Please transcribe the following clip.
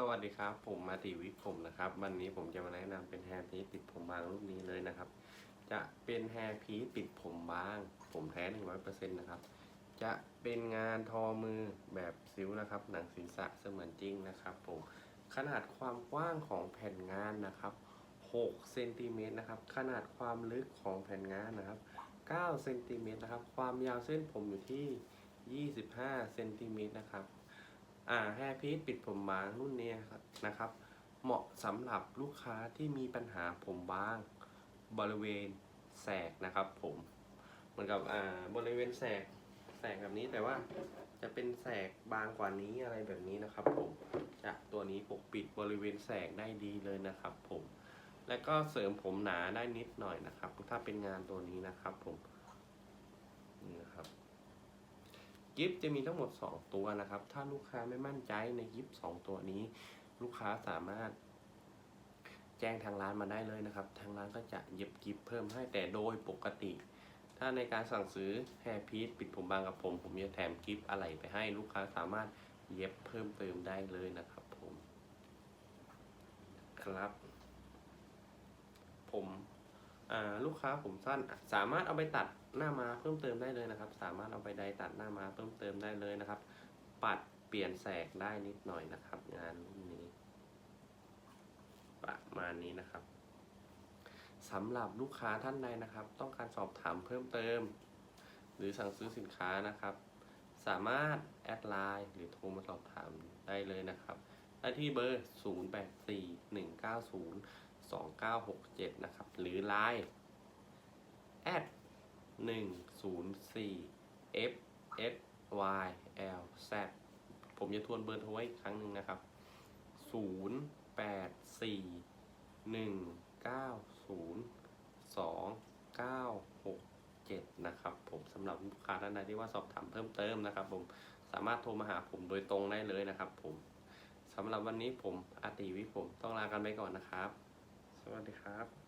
สวัสดีครับ ผมมาติวิกผมนะครับ วันนี้ผมจะมาแนะนำเป็นแฮร์พีซปิดผมบางรูปนี้เลยนะครับ จะเป็นแฮร์พีซปิดผมบาง ผมแท้หนึ่งร้อยเปอร์เซ็นต์นะครับ จะเป็นงานทอมือแบบซิ้วนะครับ หนังศีรษะเสมือนจริงนะครับ ผม ขนาดความกว้างของแผ่นงานนะครับ6เซนติเมตรนะครับ ขนาดความลึกของแผ่นงานนะครับ9เซนติเมตรนะครับ ความยาวเส้นผมอยู่ที่25เซนติเมตรนะครับ อ่าแฮร์พีซปิดผมบางรุ่นนี้ครับนะครับ เหมาะสำหรับลูกค้าที่มีปัญหาผมบาง บริเวณแสกนะครับ ผมเหมือนกับอ่าบริเวณแสกแสกแบบนี้แต่ว่าจะเป็นแสกบางกว่านี้อะไรแบบนี้นะครับ ผมจะตัวนี้ปกปิดบริเวณแสกได้ดีเลยนะครับ ผม แล้วก็เสริมผมหนาได้นิดหน่อยนะครับ ถ้าเป็นงานตัวนี้นะครับ ผมนี่นะครับ กิฟต์จะมีทั้งหมด 2 ตัวนะครับ ถ้าลูกค้าไม่มั่นใจในกิฟต์2ตัวนี้ ลูกค้าสามารถ แจ้งทางร้านมาได้เลยนะครับ ทางร้านก็จะเย็บกิฟต์เพิ่มให้แต่โดยปกติ ถ้าในการสั่งซื้อแฮร์พีซปิดผมบางกับผม ผมจะแถมกิฟต์อะไรไปให้ลูกค้าสามารถเย็บเพิ่มเติมได้เลยนะครับผม ครับ ลูกค้าผมสั้นสามารถเอาไปตัดหน้ามาเพิ่มเติมได้เลยนะครับ สามารถเอาไปไดตัดหน้ามาเพิ่มเติมได้เลยนะครับ ปัดเปลี่ยนแสกได้นิดหน่อยนะครับ งานรุ่นนี้ ประมาณนี้นะครับสำหรับลูกค้าท่านใดนะครับ ต้องการสอบถามเพิ่มเติม หรือสั่งซื้อสินค้านะครับ สามารถแอดไลน์หรือโทรมาสอบถามได้เลยนะครับได้ที่เบอร์ 084190 2967 นะครับ หรือ Line แอด104 f s y l z ผมจะทวนเบอร์โทรไว้อีกครั้งหนึ่งนะครับ 0 8 4 1 9 0 2 9 6 7 นะครับ ผมสำหรับลูกค้าท่านใดที่ว่าสอบถามเพิ่มเติมนะครับ ผมสามารถโทรมาหาผมโดยตรงได้เลยนะครับ ผมสำหรับวันนี้ผมอาติวิผมต้องลากันไปก่อนนะครับ วัสดีครับ